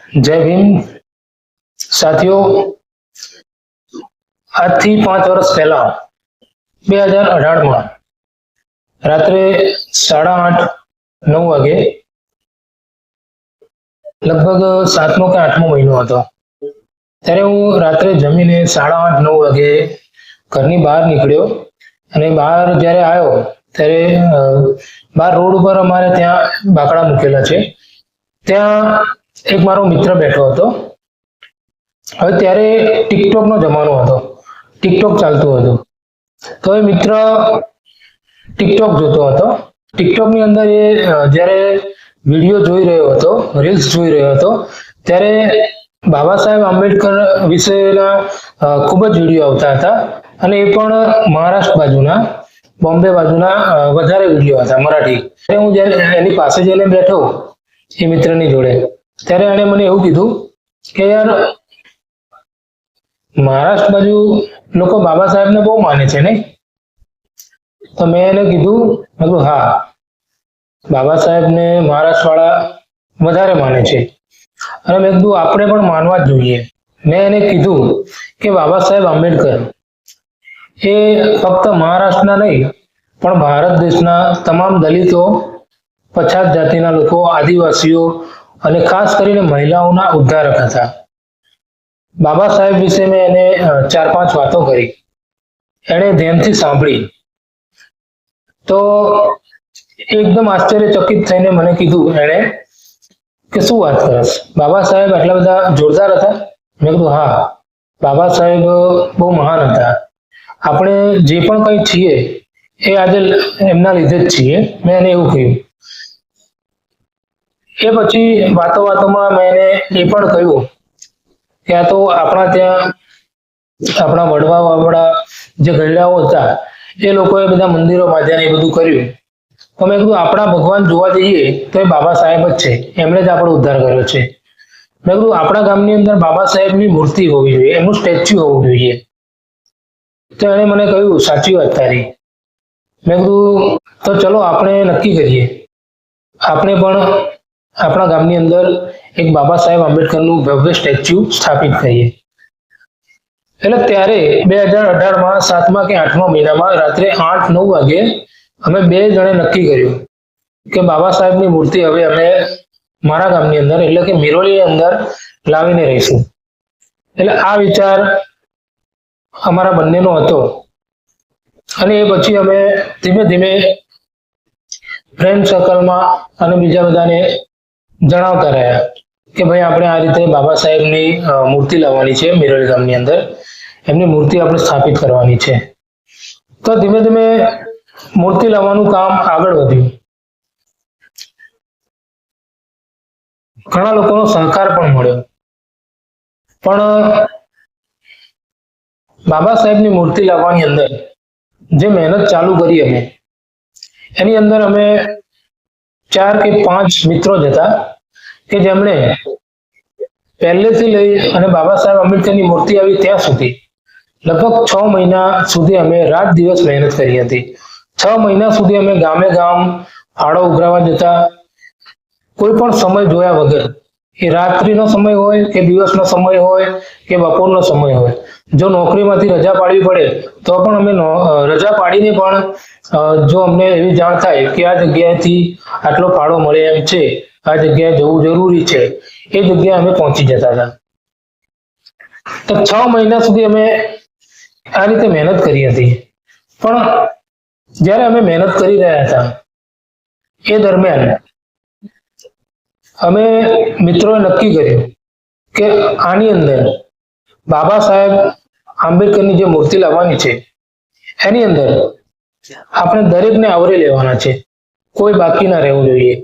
જય ભીમ. સાથીઓ, આજથી પાંચ વર્ષ પહેલા, બે હજાર અઢારમાં, રાત્રે સાડા આઠ, નવ વાગે, લગભગ સાતમો કે આઠમો મહિનો હતો. ત્યારે હું રાત્રે જમીને સાડા આઠ, નવ વાગે ઘરની બહાર નીકળ્યો અને બહાર જ્યારે આવ્યો, ત્યારે બહાર રોડ ઉપર અમારે ત્યાં બાકડા મૂકેલા છે. ત્યાં એક મારો મિત્ર બેઠો હતો. હવે ત્યારે ટિકટોકનો જમાનો હતો. ટિકટોક ચાલતું હતું. તો એ મિત્ર ટિકટોક જોતો હતો. ટિકટોકની અંદર એ જ્યારે વીડિયો જોઈ રહ્યો હતો, રીલ્સ જોઈ રહ્યો હતો, ત્યારે બાબા સાહેબ આંબેડકર વિશેના ખૂબ જ વીડિયો આવતા હતા. અને એ પણ મહારાષ્ટ્ર બાજુના, બોમ્બે બાજુના વધારે વીડિયો હતા, મરાઠી. હું જ્યારે એની પાસે જઈને બેઠો, એ મિત્રની જોડે. ત્યારે એણે મને એવું કીધું કે યાર, મહારાષ્ટ્ર બાજુ લોકો બાબા સાહેબને બહુ માને છે નહીં? તો મેં એને કીધું હા, બાબા સાહેબને મહારાષ્ટ્ર વાળા વધારે માને છે. અને મેં કીધું, આપણે પણ માનવા જ જોઈએ. મેં એને કીધું કે બાબા સાહેબ આંબેડકર એ ફક્ત મહારાષ્ટ્રના નહીં, પણ ભારત દેશના તમામ દલિતો, પછાત જાતિના લોકો, આદિવાસીઓ અને ખાસ કરીને મહિલાઓના ઉદ્ધારક હતા. બાબા સાહેબ વિશે મેં એને ચાર પાંચ વાતો કરી. એણે ધ્યાનથી સાંભળી. તો એકદમ આશ્ચર્યચકિત થઈને મને કીધું એણે કે શું વાત કરસ બાબા સાહેબ આટલા બધા જોરદાર હતા? મેં કીધું, હા, બાબા સાહેબ બહુ મહાન હતા. આપણે જે પણ કંઈ છીએ, એ આજે એમના લીધે જ છીએ. મેં એને એવું કહ્યું એ પછી વાતો વાતોમાં મેં એને એ પણ કહ્યું ત્યાં તો આપણા ત્યાં, આપણા વડવા વાવડા જે ગરડાઓ હતા, એ લોકોએ બધા મંદિરો બાંધ્યા એ બધું કર્યું. તો મેં કીધું, આપણા ભગવાન જોવા જઈએ તો એ બાબા સાહેબ જ છે. એમણે જ આપણો ઉદ્ધાર કર્યો છે. મેં કીધું, આપણા ગામની અંદર બાબા સાહેબની મૂર્તિ હોવી જોઈએ, એમનું સ્ટેચ્યુ હોવું જોઈએ. તો એણે મને કહ્યું, સાચી વાત તારી. મેં કીધું, તો ચલો આપણે નક્કી કરીએ. આપણે પણ આપણા ગામની અંદર એક બાબા સાહેબ આંબેડકરનું ભવ્ય સ્ટેચ્યુ સ્થાપિત કરીએ. એટલે ત્યારે બે હજાર અઢારમાં સાતમા કે આઠમા મહિનામાં રાત્રે આઠ નવ વાગે અમે બે જણે નક્કી કર્યું કે બાબા સાહેબની મૂર્તિ હવે અમે મારા ગામની અંદર એટલે કે મિરોલીની અંદર લાવીને રહીશું. એટલે આ વિચાર અમારા બંનેનો હતો. અને એ પછી અમે ધીમે ધીમે ફ્રેન્ડ સર્કલમાં અને બીજા બધાને જણાવતા રહ્યા કે ભાઈ, આપણે આ રીતે બાબા સાહેબની મૂર્તિ લાવવાની છે મિરોલી ગામની અંદર. એમની મૂર્તિ આપણે સ્થાપિત કરવાની છે. તો ધીમે ધીમે મૂર્તિ લાવવાનું કામ આગળ વધ્યું. ઘણા લોકોનો સહકાર પણ મળ્યો. પણ, બાબા સાહેબની મૂર્તિ લાવવાની અંદર જે મહેનત ચાલુ કરી અમે, એની અંદર અમે ચાર કે પાંચ મિત્રો જ હતા. કે જેમણે પહેલેથી લઈ અને બાબા સાહેબ આંબેડકરની મૂર્તિ આવી ત્યાં સુધી, લગભગ છ મહિના સુધી અમે રાત દિવસ મહેનત કરી હતી. છ મહિના સુધી અમે ગામે ગામ ફાળો ઉઘરાવા જતા, કોઈ પણ સમય જોયા વગર, એ રાત્રિનો સમય હોય, કે દિવસનો સમય હોય, કે બપોરનો સમય હોય. જો નોકરીમાંથી રજા પાડવી પડે, તો પણ અમે રજા પાડીને પણ જો અમને એવી જાણ થાય કે આ જગ્યાએથી આટલો ફાળો મળે એમ છે આ જગ્યાએ જવું જરૂરી છે. એ જગ્યાએ અમે પહોંચી જતા હતા. તો છ મહિના સુધી અમે આ રીતે મહેનત કરી હતી. પણ જ્યારે અમે મહેનત કરી રહ્યા હતા, એ દરમિયાન અમે મિત્રોએ નક્કી કર્યું કે આની અંદર બાબા સાહેબ આંબેડકરની જે મૂર્તિ લાવવાની છે, એની અંદર આપણે દરેકને આવરી લેવાના છે. કોઈ બાકી ના રહેવું જોઈએ.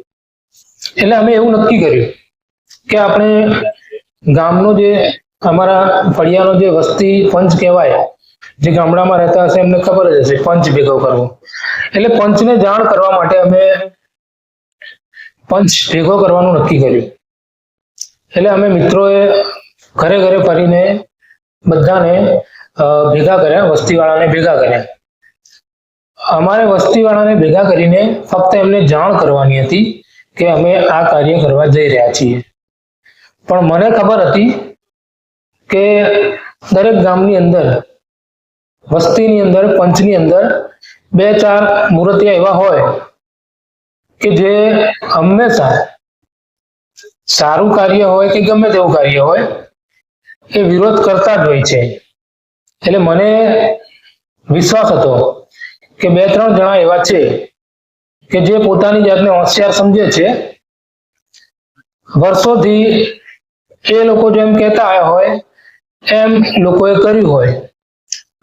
એટલે અમે એવું નક્કી કર્યું કે આપણે ગામનો જે અમારા ફળિયાનો જે વસ્તી પંચ કહેવાય, જે ગામડામાં રહેતા હશે એમને ખબર જ હશે પંચ ભેગો કરવો. એટલે પંચને જાણ કરવા માટે અમે પંચ ભેગો કરવાનું નક્કી કર્યું. એટલે અમે મિત્રોએ ઘરે ઘરે ફરીને બધાને ભેગા કર્યા, વસ્તીવાળાને ભેગા કર્યા. અમારે વસ્તીવાળાને ભેગા કરીને ફક્ત એમને જાણ કરવાની હતી. કે અમે આ કાર્ય કરવા જઈ રહ્યા છીએ. પણ મને ખબર હતી કે દરેક ગામની અંદર, વસ્તીની અંદર, પંચની અંદર બે ચાર મૂર્તિયા એવા હોય કે જે હંમેશા સારું કાર્ય હોય કે ગમે તેવું કાર્ય હોય એ વિરોધ કરતા જ હોય છે. એટલે મને વિશ્વાસ હતો કે બે ત્રણ જણા એવા છે કે જે પોતાની જાતને હોશિયાર સમજે છે, વર્ષોથી એ લોકો જેમ કહેતા હોય, એમ લોકોએ કર્યું હોય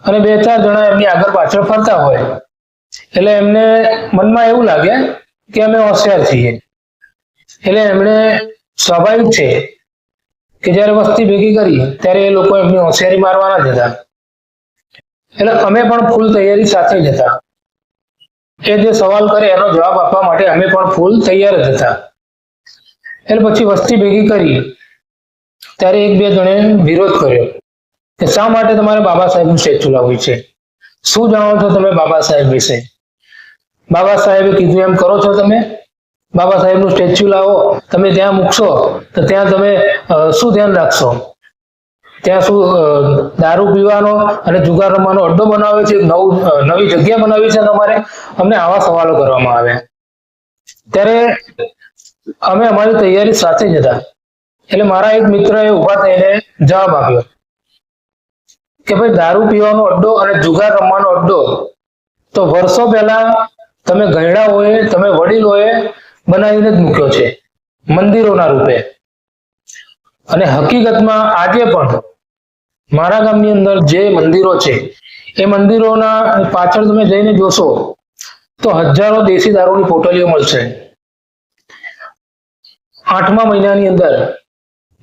અને બે ચાર જણા એમની આગળ પાછળ ફરતા હોય, એટલે એમને મનમાં એવું લાગે કે અમે હોશિયાર છીએ. એટલે એમણે સ્વાભાવિક છે કે જ્યારે વસ્તી ભેગી કરી, ત્યારે એ લોકો એમની હોશિયારી મારવાના જ હતા. એટલે અમે પણ ફૂલ તૈયારી સાથે જ હતા. એ જે સવાલ કરે એનો જવાબ આપવા માટે અમે પણ ફૂલ તૈયાર જ હતા. એટલે પછી વસ્તી ભેગી કરી. ત્યારે એક બે જણે વિરોધ કર્યો કે શા માટે તમારે બાબા સાહેબનું સ્ટેચ્યુ લાવવું છે? શું જાણો છો તમે બાબા સાહેબ વિશે? બાબા સાહેબે કીધું એમ કરો છો તમે? બાબા સાહેબનું સ્ટેચ્યુ લાવો, તમે ત્યાં મૂકશો, તો ત્યાં તમે શું ધ્યાન રાખશો? ત્યાં શું દારૂ પીવાનો અને જુગાર રમવાનો અડ્ડો બનાવ્યો છે, નવું નવી જગ્યા બનાવી છે તમારે અમને આવા સવાલો કરવામાં આવ્યા. ત્યારે અમે અમારી તૈયારી સાથે જ હતા. એટલે મારા એક મિત્રએ ઊભા થઈને જવાબ આપ્યો કે ભાઈ, દારૂ પીવાનો અડ્ડો અને જુગાર રમવાનો અડ્ડો તો વર્ષો પહેલા તમે ગયડાઓએ તમે વડીલોએ બનાવીને જ મૂક્યો છે મંદિરોના રૂપે. અને હકીકતમાં આજે પણ મારા ગામની અંદર જે મંદિરો છે, એ મંદિરોના પાછળ તમે જઈને જોશો, તો હજારો દેશી દારૂની પોટલીઓ મળશે. આઠમા મહિનાની અંદર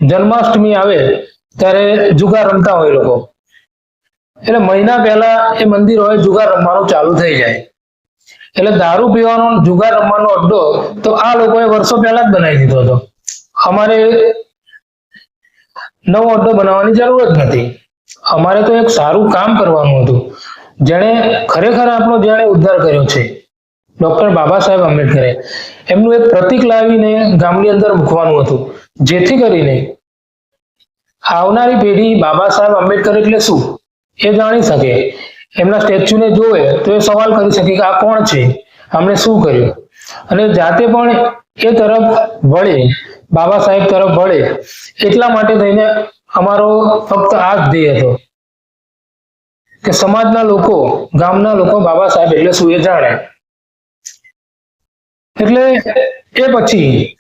જન્માષ્ટમી આવે, ત્યારે જુગાર રમતા હોય લોકો. એટલે મહિના પહેલા એ મંદિરોએ જુગાર રમવાનું ચાલુ થઈ જાય. એટલે દારૂ પીવાનો જુગાર રમવાનો અડ્ડો તો આ લોકોએ વર્ષો પહેલા જ બનાવી દીધો હતો. અમારે નવો અડ્ડો બનાવવાની જરૂર જ નથી. અમારે તો એક સારું કામ કરવાનું હતું. જેણે ખરેખર આપણો જેણે ઉદ્ધાર કર્યો છે. ડોક્ટર બાબા સાહેબ આંબેડકરે એમનું એક પ્રતિક લાવીને ગામની અંદર મૂકવાનું હતું. જેથી કરીને આવનારી પેઢી બાબા સાહેબ આંબેડકર એટલે શું એ જાણી શકે. એમના સ્ટેચ્યુને જોવે તો એ સવાલ કરી શકે કે આ કોણ છે? અમને શું કર્યું? અને જાતે પણ એ તરફ વળે બાબા સાહેબ તરફ વળે એટલા માટે થઈને અમારો ફક્ત આ જ ધ્યેય હતો. કે સમાજના લોકો, ગામના લોકો બાબા સાહેબ એટલે શું એ જાણે. એટલે એ પછી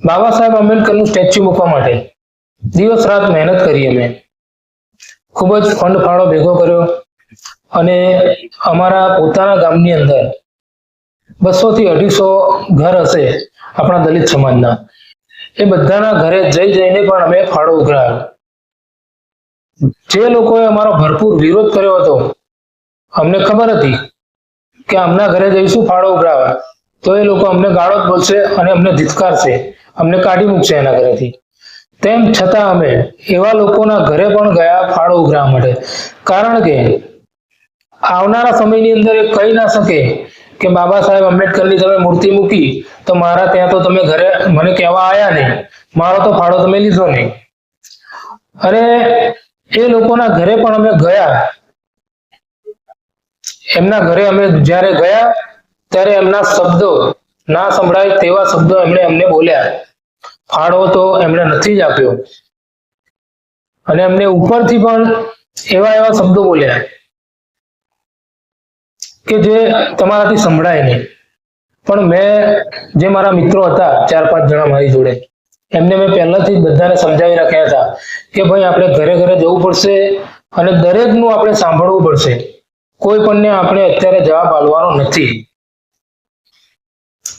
બાબા સાહેબ આંબેડકરનું સ્ટેચ્યુ મૂકવા માટે દિવસ રાત મહેનત કરી અમે. ખૂબ જ ફંડ ફાળો ભેગો કર્યો અને અમારા પોતાના ગામની અંદર બસો થી અઢીસો ઘર હશે આપણા દલિત સમાજના. એ બધાના ઘરે જઈ જઈને પણ અમે ફાળો ઉઘરાયો. જે લોકોએ અમારો ભરપૂર વિરોધ કર્યો હતો, અમને ખબર હતી કે આમના ઘરે જઈશું ફાળો ઉઘરાવા. તો એ લોકો અમને ગાળો જ બોલશે અને અમને ધિતકારશે. અમને કાઢી મૂકશે એના ઘરેથી. તેમ છતાં અમે એવા લોકોના ઘરે પણ ગયા ફાળો ઉઘરાવા માટે. કારણ કે આવનારા સમયની અંદર એ કહી ના શકે કે બાબા સાહેબ આંબેડકરની તમે મૂર્તિ મૂકી, તો મારા ત્યાં તો તમે ઘરે મને કહેવા આયા નહીં. મારો તો ફાળો તમે લીધો નહીં. અરે, એ લોકોના ઘરે પણ અમે ગયા. એમના ઘરે અમે જ્યારે ગયા, ત્યારે એમના શબ્દો ના સંભળાય તેવા શબ્દો એમણે અમને બોલ્યા. ફાળો તો એમણે નથી જ આપ્યો. અને એમને ઉપરથી પણ એવા એવા શબ્દો બોલ્યા. કે જે તમારાથી સંભળાય નહીં. પણ મેં જે મારા મિત્રો હતા, ચાર પાંચ જણા મારી જોડે, એમને મેં પહેલાથી જ બધાને સમજાવી રાખ્યા હતા કે ભાઈ આપણે ઘરે ઘરે જવું પડશે અને દરેકનું આપણે સાંભળવું પડશે. કોઈ પણને આપણે અત્યારે જવાબ આપવાનો નથી.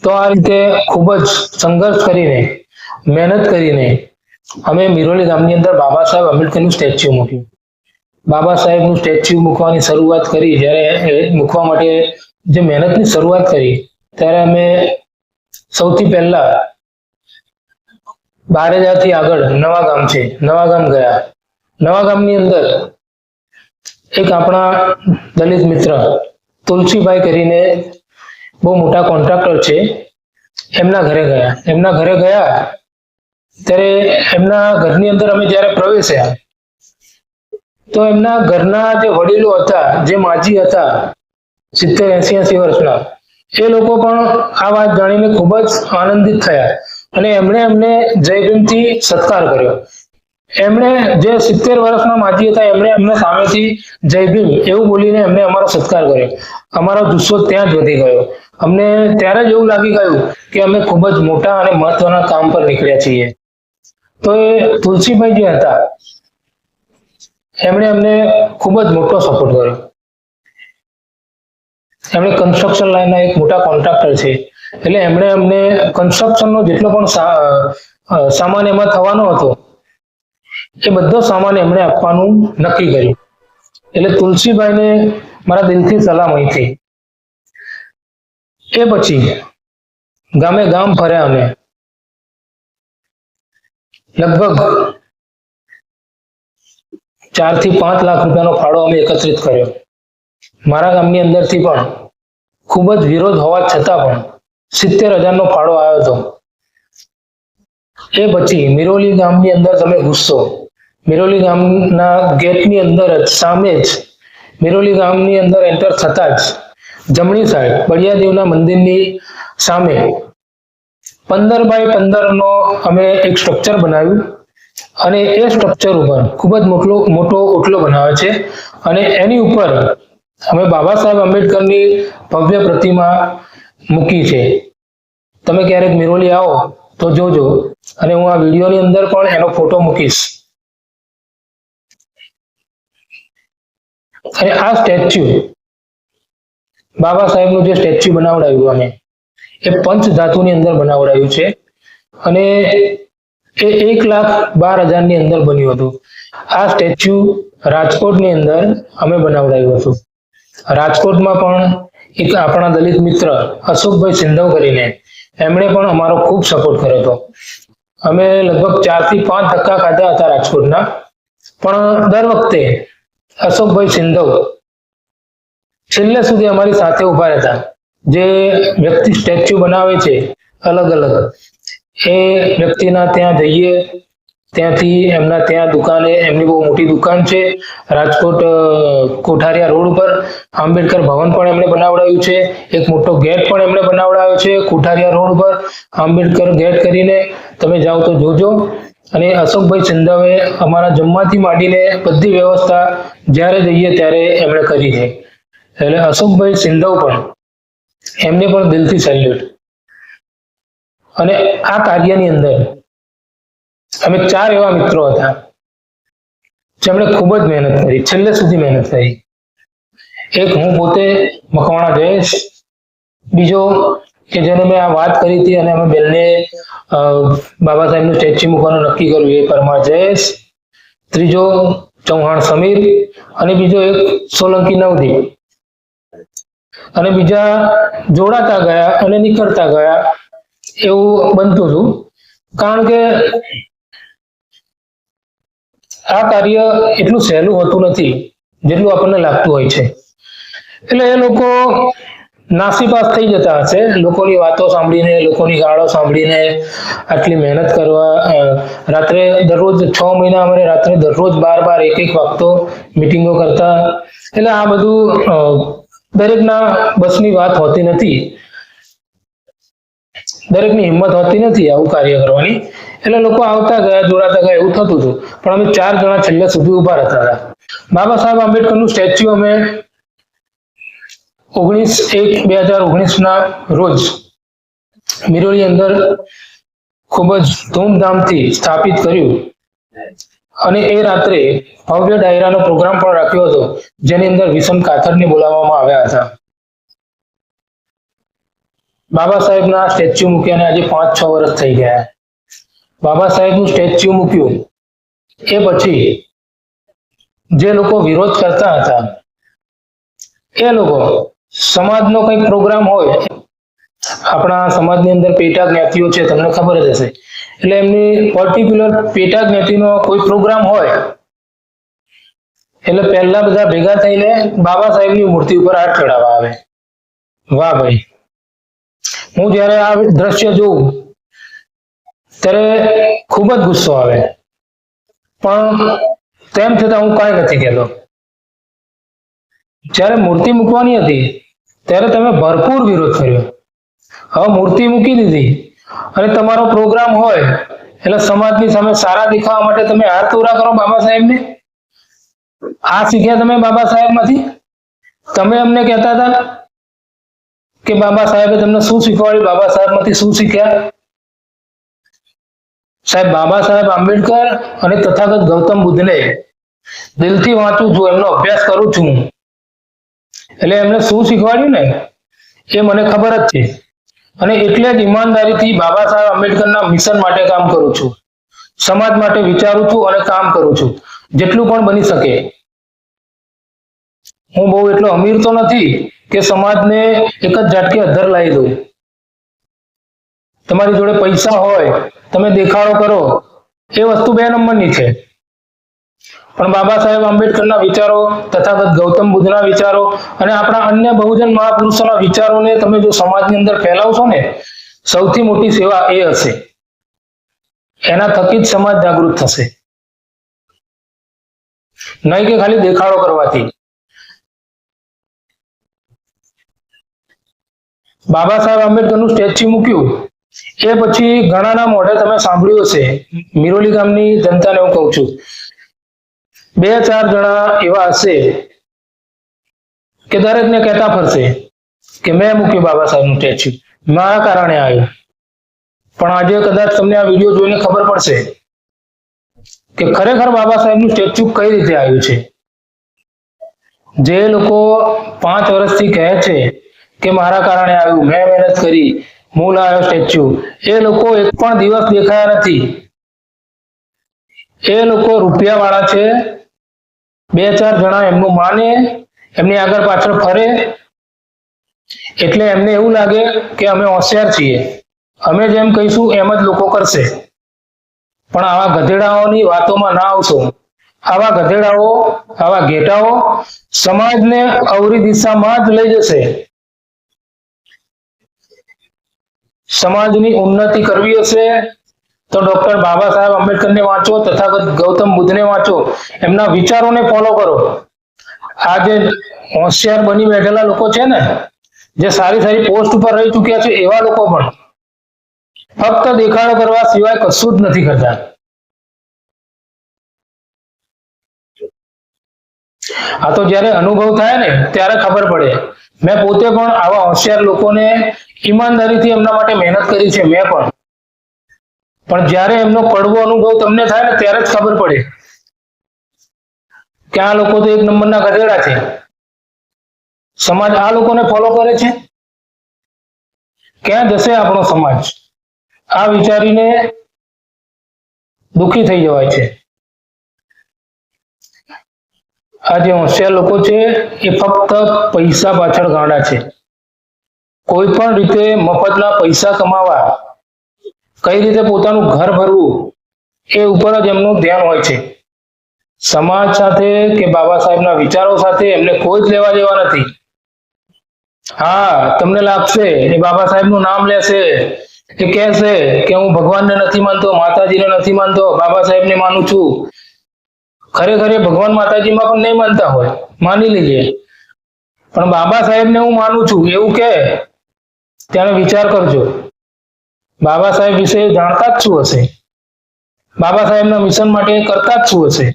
તો આ રીતે ખૂબ જ સંઘર્ષ કરીને, મહેનત કરીને અમે મિરોલી ગામની અંદર બાબા સાહેબ આંબેડકરનું સ્ટેચ્યુ મૂક્યું. બાબા સાહેબનું સ્ટેચ્યુ મૂકવાની શરૂઆત કરી, જ્યારે મૂકવા માટે જે મહેનતની શરૂઆત કરી, ત્યારે અમે સૌથી પહેલા બારેજાથી આગળ નવા ગામ છે, નવા ગામ ગયા. નવા ગામની અંદર એક આપણા દલિત મિત્ર તુલસીભાઈ કરીને બહુ મોટા કોન્ટ્રાક્ટર છે, એમના ઘરે ગયા. એમના ઘરે ગયા, ત્યારે એમના ઘરની અંદર અમે જ્યારે પ્રવેશ્યા તો એમના ઘરના જે વડીલો હતા, જે માજી હતા, સિત્તેર, એસી એસી વર્ષના, એ લોકો પણ આ વાત જાણીને ખૂબ જ આનંદિત થયા અને એમણે એમને જયભીમથી સત્કાર કર્યો. એમણે જે સિત્તેર વર્ષના માજી હતા, એમણે એમને સામેથી જય એવું બોલીને એમને અમારો સત્કાર કર્યો. અમારો જુસ્સો ત્યાં જ વધી ગયો. અમને ત્યારે જ એવું લાગી ગયું કે અમે ખૂબ જ મોટા અને મહત્વના કામ પર નીકળ્યા છીએ. તો એ તુલસીભાઈ જે હતા એમણે અમને ખૂબ જ મોટો સપોર્ટ કર્યો. એમણે કન્સ્ટ્રક્શન લાઈનના એક મોટા કોન્ટ્રાક્ટર છે. એટલે એમણે અમને કન્સ્ટ્રક્શનનો જેટલો પણ સામાન એમાં થવાનો હતો, એ બધો સામાન એમણે આપવાનું નક્કી કર્યું. એટલે તુલસીભાઈને મારા દિલથી સલામ અહીંથી. એ પછી ગામે ગામ ફર્યા અમે. લગભગ ચારથી પાંચ લાખ રૂપિયાનો ફાળો અમે એકત્રિત કર્યો. મારા ગામની અંદરથી પણ ખૂબ જ વિરોધ હોવા છતાં પણ સિત્તેર હજારનો ફાળો આવ્યો હતો. એ પછી મિરોલી ગામની અંદર તમે ગુસ્સો મિરોલી ગામના ગેટની અંદર જ, સામે જ, મિરોલી ગામની અંદર એન્ટર થતા જ જમણી સાઈડ બળિયાદેવના મંદિરની સામે પંદર બાય પંદર નો અમે એક સ્ટ્રક્ચર બનાવ્યું. અને એ સ્ટ્રક્ચર ઉપર ખૂબ જ મોટલો, મોટો ઓટલો બનાવે છે. અને એની ઉપર અમે બાબા સાહેબ આંબેડકરની ભવ્ય પ્રતિમા મૂકી છે. તમે ક્યારેક મિરોલી આવો તો જોજો. અને હું આ વિડીયોની અંદર પણ એનો ફોટો મૂકીશ. અને આ સ્ટેચ્યુ બાબા સાહેબનું જે સ્ટેચ્યુ બનાવડાવ્યું અમે, એ પંચ ધાતુની અંદર બનાવડાવ્યું છે. અને એ એક લાખ બાર હજારની અંદર બન્યું હતું. આ સ્ટેચ્યુ રાજકોટની અંદર અમે બનાવડાયું હતું. રાજકોટમાં પણ એક આપણા દલિત મિત્ર અશોકભાઈ સિંધવ કરીને એમણે પણ અમારો ખૂબ સપોર્ટ કર્યો હતો. અમે લગભગ ચારથી પાંચ ધક્કા ખાધા હતા રાજકોટના. પણ દર વખતે અશોકભાઈ સિંધવ છેલ્લે સુધી અમારી સાથે ઊભા રહેતા. જે વ્યક્તિ સ્ટેચ્યુ બનાવે છે, અલગ અલગ. એ વ્યક્તિના ત્યાં જઈએ, ત્યાંથી એમના ત્યાં દુકાને, એમની બહુ મોટી દુકાન છે, રાજકોટ કોઠારિયા રોડ ઉપર. આંબેડકર ભવન પણ એમણે બનાવડાવ્યું છે, એક મોટો ગેટ પણ એમણે બનાવડાવ્યો છે, કોઠારિયા રોડ ઉપર. આંબેડકર ગેટ કરીને તમે જાઓ તો જોજો. અને અશોકભાઈ ચંદાવે અમારા જમવાથી માંડીને બધી વ્યવસ્થા જ્યારે જઈએ ત્યારે એમણે કરી છે. એટલે અશોકભાઈ સિંધવ પણ, એમને પણ દિલથી સેલ્યુટ અને આ કાર્યની અંદર અમે ચાર એવા મિત્રો હતા જેમણે ખૂબ જ મહેનત કરી, છેલ્લે સુધી મહેનત કરી. એક હું પોતે મકવાણા જયેશ, બીજો કે જેને મેં આ વાત કરી હતી અને અમે બંને બાબા સાહેબનું સ્ટેચ્યુ મૂકવાનું નક્કી કર્યું, એ પરમાર જયેશ, ત્રીજો ચૌહાણ સમીર અને બીજો એક સોલંકી નવદીપ. અને બીજા જોડાતા ગયા અને નીકળતા ગયા એવું બનતું હતું. કારણ કે આ કાર્ય એટલું સહેલું હોતું નથી, જેટલું આપણને લાગતું હોય છે. એટલે એ લોકો નાસીપાસ થઈ જતા હશે. લોકોની વાતો સાંભળીને, લોકોની ગાળો સાંભળીને આટલી મહેનત કરવા રાત્રે દરરોજ છ મહિના અમારે રાત્રે દરરોજ બાર બાર એક એક વખતો મિટિંગો કરતા. એટલે આ બધું દરેકના બસની વાત હોતી નથી. દરેકની હિંમત હોતી નથી આવું કાર્ય કરવાની. એટલે લોકો આવતા ગયા, જોડાતા ગયા, એવું થતું હતું. પણ અમે ચાર જણા છેલ્લે સુધી ઊભા રહેતા હતા. બાબા સાહેબ આંબેડકરનું સ્ટેચ્યુ અમે ઓગણીસ એક બે હજાર ઓગણીસ ના રોજ મિરોલી અંદર ખૂબ જ ધૂમધામથી સ્થાપિત કર્યું. અને એ રાત્રે ભવ્ય ડાયરાનો પ્રોગ્રામ પણ રાખ્યો હતો, જેની અંદર વિષમ કાથરને બોલાવવામાં આવ્યા હતા. બાબા સાહેબના સ્ટેચ્યુ મૂક્યાને આજે પાંચ છ વર્ષ થઈ ગયા. બાબા સાહેબનું સ્ટેચ્યુ મૂક્યું. એ પછી જે લોકો વિરોધ કરતા હતા, એ લોકો સમાજનો કંઈક પ્રોગ્રામ હોય, આપણા સમાજની અંદર પેટા જ્ઞાતિઓ છે, તમને ખબર જ હશે. એટલે એમની પર્ટિક્યુલર પેટા જ્ઞાતિનો કોઈ પ્રોગ્રામ હોય, એટલે પહેલા બધા ભેગા થઈને બાબા સાહેબની મૂર્તિ ઉપર હાથ ચડાવવા આવે. વાહ ભાઈ. હું જ્યારે આ દ્રશ્ય જોઉં, ત્યારે ખૂબ જ ગુસ્સો આવે. પણ તેમ છતાં હું કાંઈ નથી કહેતો. જ્યારે મૂર્તિ મૂકવાની હતી, ત્યારે તમે ભરપૂર વિરોધ કર્યો. હવે મૂર્તિ મૂકી દીધી અને તમારો પ્રોગ્રામ હોય, એટલે સમાજની સામે સારા દેખાવા માટે તમે હાર તોરા કરો બાબા સાહેબને. આ શીખ્યા તમે બાબા સાહેબમાંથી? તમે અમને કહેતા હતા કે બાબા સાહેબે તમને શું શીખવાડ્યું? બાબા સાહેબમાંથી શું શીખ્યા? સાહેબ, બાબા સાહેબ આંબેડકર અને તથાગત ગૌતમ બુદ્ધને દિલથી વાંચું છું, એમનો અભ્યાસ કરું છું. એટલે એમને શું શીખવાડ્યું ને? એ મને ખબર જ છે. અને એટલે જ ઈમાનદારીથી બાબા સાહેબ આંબેડકરના મિશન માટે કામ કરું છું. સમાજ માટે વિચારું છું અને કામ કરું છું. જેટલું પણ બની શકે. હું બહુ એટલો અમીર તો નથી કે સમાજને એક જ ઝાટકે અધર લાવી દઉં. તમારી જોડે પૈસા હોય, તમે દેખાડો કરો, એ વસ્તુ બે નંબરની છે. પણ બાબા સાહેબ આંબેડકરના વિચારો તથાગત ગૌતમ બુદ્ધના વિચારો અને આપણા અન્ય બહુજન મહાપુરુષોના વિચારોને તમે જો સમાજની અંદર ફેલાવશો ને, સૌથી મોટી સેવા એ હશે. એના થકી જ સમાજ જાગૃત થશે. નહીં કે ખાલી દેખાડો કરવાથી. બાબા સાહેબ આંબેડકરનું સ્ટેચ્યુ મૂક્યું. એ પછી ઘણાના મોઢે તમે સાંભળ્યું હશે. મિરોલી ગામની જનતાને હું કહું છું. બે ચાર જણા એવા હશે કે દરેકને કહેતા ફરશે કે મેં મૂક્યું બાબા સાહેબનું સ્ટેચ્યુ. મારા કારણે આવ્યું. પણ આજે કદાચ તમને આ વીડિયો જોઈને ખબર પડશે કે ખરેખર બાબા સાહેબનું સ્ટેચ્યુ કઈ રીતે આવ્યું છે. જે લોકો પાંચ વર્ષથી કહે છે કે મારા કારણે આવ્યું. મેં મહેનત કરી. હું લાવ્યો સ્ટેચ્યુ. એ લોકો એક પણ દિવસ દેખાયા નથી. એ લોકો રૂપિયા વાળા છે. બે ચાર જણા એમનું માને, એમની આગળ પાછળ ફરે. એટલે એમને એવું લાગે કે અમે હોશિયાર છીએ. અમે જેમ કહીશું એમ જ લોકો કરશે. પણ આવા ગધેડાઓની વાતોમાં ના આવશો. આવા ગધેડાઓ, આવા ઘેટાઓ સમાજને અવરી દિશામાં જ લઈ જશે. સમાજની ઉન્નતિ કરવી હશે તો ડોક્ટર બાબા સાહેબ આંબેડકરને વાંચો તથાગત ગૌતમ બુદ્ધને વાંચો. એમના વિચારોને ફોલો કરો. આ જે હોશિયાર બની બેઠેલા લોકો છે ને, જે સારી સારી પોસ્ટ ઉપર રહી ચૂક્યા છે એવા લોકો પણ ફક્ત દેખાડો કરવા સિવાય કશું જ નથી કરતા. આ તો જ્યારે અનુભવ થાય ને, ત્યારે ખબર પડે. મેં પોતે પણ આવા હોશિયાર લોકોને ઈમાનદારીથી એમના માટે મહેનત કરી છે, મેં પણ. પણ જ્યારે એમનો કડવો અનુભવ તમને થાય ને ત્યારે જ ખબર પડે કે આ લોકો તો એક નંબરના ગધેડા છે. સમાજ આ લોકોને ફોલો કરે છે? ક્યાં જશે આપણો સમાજ? આ વિચારીને દુખી થઈ જવાય છે. આ જે હોશિયાર લોકો છે, એ ફક્ત પૈસા પાછળ ગાંડા છે. કોઈ પણ રીતે મફતના પૈસા કમાવા, કઈ રીતે પોતાનું ઘર ભરવું, એ ઉપર જ એમનું ધ્યાન હોય છે. સમાજ સાથે કે બાબા સાહેબના વિચારો સાથે એમને કોઈ જ લેવા દેવા નથી. હા, તમને લાગશે એ બાબા સાહેબનું નામ લેશે એ કહેશે કે હું ભગવાનને નથી માનતો, માતાજીને નથી માનતો, બાબા સાહેબને માનું છું. ખરેખર ભગવાન માતાજીમાં પણ નહીં માનતા હોય. માની લઈએ પણ બાબા સાહેબને હું માનું છું, એવું કે ત્યારે વિચાર કરજો. બાબા સાહેબ વિશે જાણતા જ શું હશે? બાબા સાહેબના મિશન માટે કરતા જ શું હશે?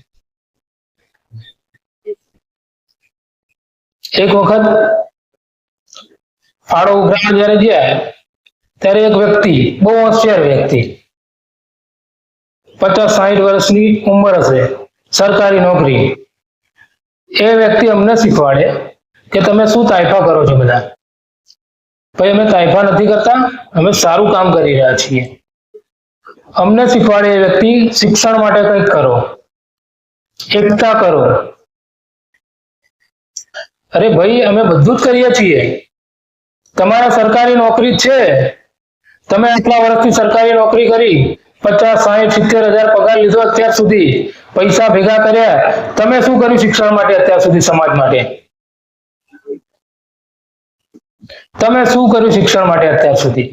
એક વખત ફાળો ઉઘરાવા જયારે ગયા, ત્યારે એક વ્યક્તિ, બહુ હોશિયાર વ્યક્તિ, પચાસ સાહીઠ વર્ષની ઉંમર હશે, સરકારી નોકરી. એ વ્યક્તિ અમને શીખવાડે કે તમે શું તાઇફા કરો છો બધા? ભાઈ, અમે કાંઈફા નથી કરતા. અમે સારું કામ કરી રહ્યા છીએ. અમને શીખવાડે એ વ્યક્તિ, શિક્ષણ માટે કંઈક કરો. એકતા કરો. અરે ભાઈ, અમે બધું જ કરીએ છીએ. તમારા સરકારી નોકરી છે. તમે આટલા વર્ષથી સરકારી નોકરી કરી, પચાસ, સાહીઠ, સિત્તેર હજાર પગાર લીધો અત્યાર સુધી, પૈસા ભેગા કર્યા. તમે શું કર્યું શિક્ષણ માટે અત્યાર સુધી સમાજ માટે? તમે શું કર્યું શિક્ષણ માટે અત્યાર સુધી?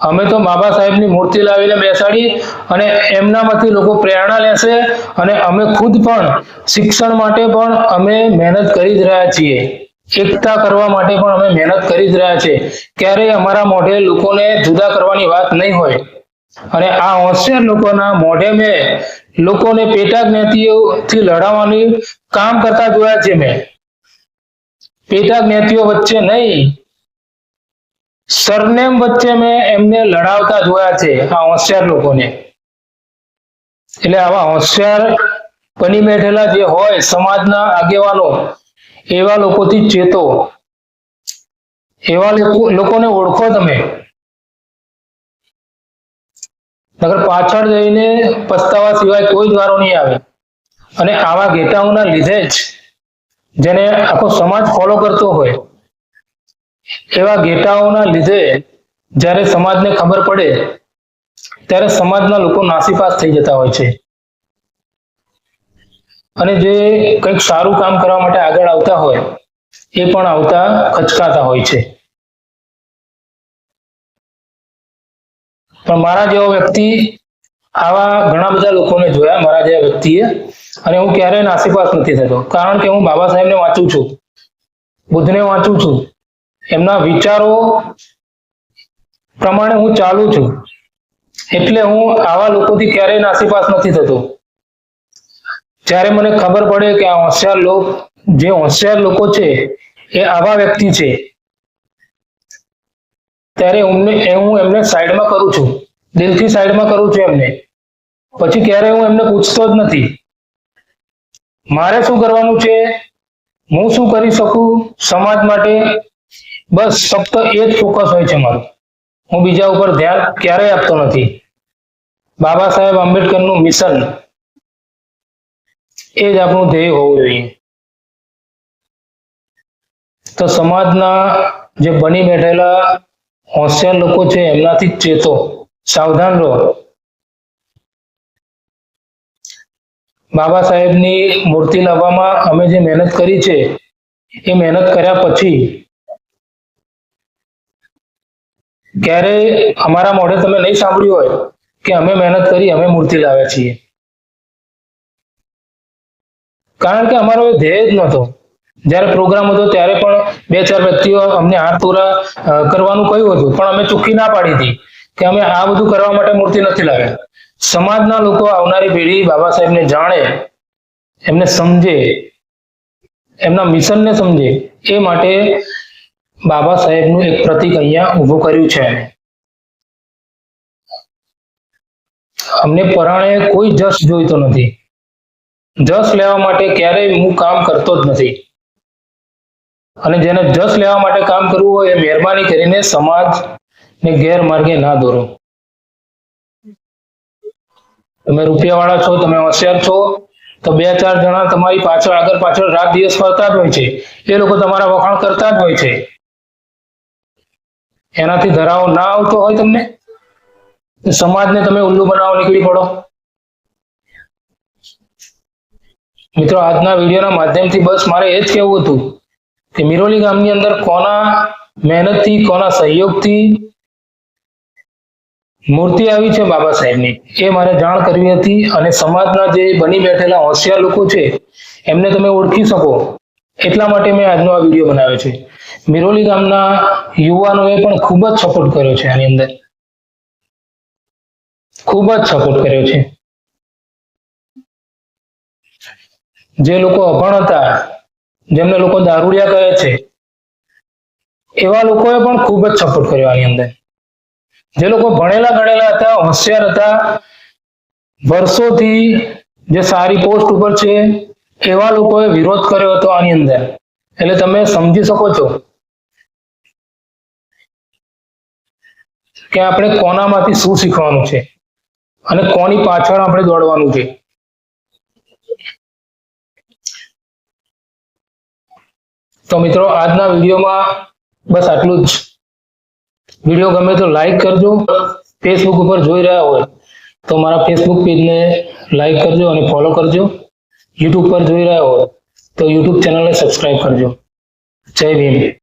અમે તો બાબા સાહેબની મૂર્તિ લાવીને બેસાડી અને એમનામાંથી લોકો પ્રેરણા લેશે અને અમે ખુદ પણ શિક્ષણ માટે પણ અમે મહેનત કરી જ રહ્યા છીએ. એકતા કરવા માટે પણ અમે મહેનત કરી જ રહ્યા છીએ. ક્યારેય અમારા મોઢે લોકોને જુદા કરવાની વાત નહીં હોય. અને આ હોશિયાર લોકોના મોઢે મેં લોકોને પેટા જ્ઞાતિઓથી લડાવવાની કામ કરતા જોયા છે મેં. પેટા જ્ઞાતિઓ વચ્ચે નહીં સરનેમ વચ્ચે મેં એમને લડાવતા જોયા છે આ હોશિયાર લોકોને. એટલે આવા હોશિયાર બની બેઠેલા જે હોય સમાજના આગેવાનો, એવા લોકોથી ચેતો. એવા લોકો- લોકોને ઓળખો તમે. નગર પાછળ જઈને પસ્તાવા સિવાય કોઈ જ વારો નહીં આવે. અને આવા ઘેટાઓના લીધે જ જેને આખો સમાજ ફોલો કરતો હોય એવા ઘેટાઓના લીધે જ્યારે સમાજને ખબર પડે, ત્યારે સમાજના લોકો નાસીપાસ થઈ જતા હોય છે. અને જે કંઈક સારું કામ કરવા માટે આગળ આવતા હોય, એ પણ આવતા ખચકાતા હોય છે. પણ મારા જેવો વ્યક્તિ આવા ઘણા બધા લોકોને જોયા, મારા જેવા વ્યક્તિએ, અને હું ક્યારેય નાસીપાસ નથી થતો. કારણ કે હું બાબા સાહેબને વાંચું છું. બુદ્ધને વાંચું છું. એમના વિચારો પ્રમાણે હું ચાલું છું. એટલે હું આવા લોકોથી ક્યારેય નાસીપાસ નથી થતો. જ્યારે મને ખબર પડે કે આ હોશિયાર લોકો જે હોશિયાર લોકો છે, એ આવા વ્યક્તિ છે, ત્યારે હું એમને સાઈડમાં કરું છું. દિલથી સાઈડમાં કરું છું એમને. પછી ક્યારે હું એમને પૂછતો જ નથી. મારે શું કરવાનું છે? હું શું કરી શકું? સમાજ માટે બસ ફક્ત એ જ ફોકસ હોય છે મારું. હું બીજા ઉપર ધ્યાન ક્યારેય આપતો નથી. બાબા સાહેબ આંબેડકરનું મિશન એ જ આપણું ધ્યેય હોવું જોઈએ. તો સમાજના જે બની બેઠેલા હોશિયાર લોકો છે, એમનાથી ચેતો, સાવધાન રહો. બાબા સાહેબની મૂર્તિ લાવવામાં અમે જે મહેનત કરી છે, એ મહેનત કર્યા પછી ક્યારેય અમારા મોઢે તમે નહીં સાંભળ્યું હોય કે અમે મહેનત કરી, અમે મૂર્તિ લાવ્યા છીએ? કારણ કે અમારો ધ્યેય જ નહોતો. જ્યારે પ્રોગ્રામ હતો ત્યારે પણ બે ચાર વ્યક્તિઓ અમને હાથ પૂરા કરવાનું કહ્યું હતું. પણ અમે ચોખ્ખી ના પાડી હતી કે અમે આ બધું કરવા માટે મૂર્તિ નથી લાવ્યા. સમાજના લોકો આવનારી પેઢી બાબા સાહેબને જાણે, એમને સમજે, એમના મિશનને સમજે, એ માટે બાબા સાહેબનું એક પ્રતિક અહીંયા ઊભું કર્યું છે. અમને પરાણે કોઈ જશ જોઈતો નથી. જશ લેવા માટે ક્યારેય હું કામ કરતો જ નથી. અને જેને જશ લેવા માટે કામ કરવું હોય એ મહેરબાની કરીને સમાજ ને ગેરમાર્ગે ના દોરો. તમે રૂપિયાવાળા છો, તમે હોશિયાર છો, તો બે ચાર જણા તમારી પાછળ આગળ પાછળ રાત દિવસ ફરતા જ હોય છે. એ લોકો તમારા વખાણ કરતા જ હોય છે. એનાથી ધરાવો ના આવતો હોય તમને સમાજને તમે ઉલ્લુ બનાવો, નીકળી પડો. મિત્રો, આજના વિડીયોના માધ્યમથી બસ મારે એ જ કહેવું હતું કે મિરોલી ગામની અંદર કોના મહેનતથી, કોના સહયોગથી મૂર્તિ આવી છે બાબા સાહેબની, એ મારે જાણ કરવી હતી અને સમાજના જે બની બેઠેલા હોશિયાર લોકો છે, એમને તમે ઓળખી શકો. એટલા માટે મેં આજનો આ વીડિયો બનાવ્યો છે. મિરોલી ગામના યુવાનોએ પણ ખૂબ જ સપોર્ટ કર્યો છે આની અંદર. ખૂબ જ સપોર્ટ કર્યો છે. જે લોકો અભણ હતા, જેમને લોકો દારૂડિયા કહે છે, એવા લોકોએ પણ ખૂબ જ સપોર્ટ કર્યો આની અંદર. જે લોકો ભણેલા ગણેલા હતા, હોશિયાર હતા, વર્ષોથી જે સારી પોસ્ટ ઉપર છે, એવા લોકોએ વિરોધ કર્યો હતો આની અંદર. એટલે તમે સમજી શકો છો કે આપણે કોનામાંથી શું શીખવાનું છે? અને કોની પાછળ આપણે દોડવાનું છે? તો મિત્રો, આજના વિડીયોમાં બસ આટલું જ. વીડિયો ગમે તો લાઈક કરજો. ફેસબુક ઉપર જોઈ રહ્યા હોય તો મારા ફેસબુક પેજને લાઈક કરજો અને ફોલો કરજો. યુટ્યુબ પર જોઈ રહ્યા હોય તો યુટ્યુબ ચેનલને સબસ્ક્રાઈબ કરજો. જય ભીમ.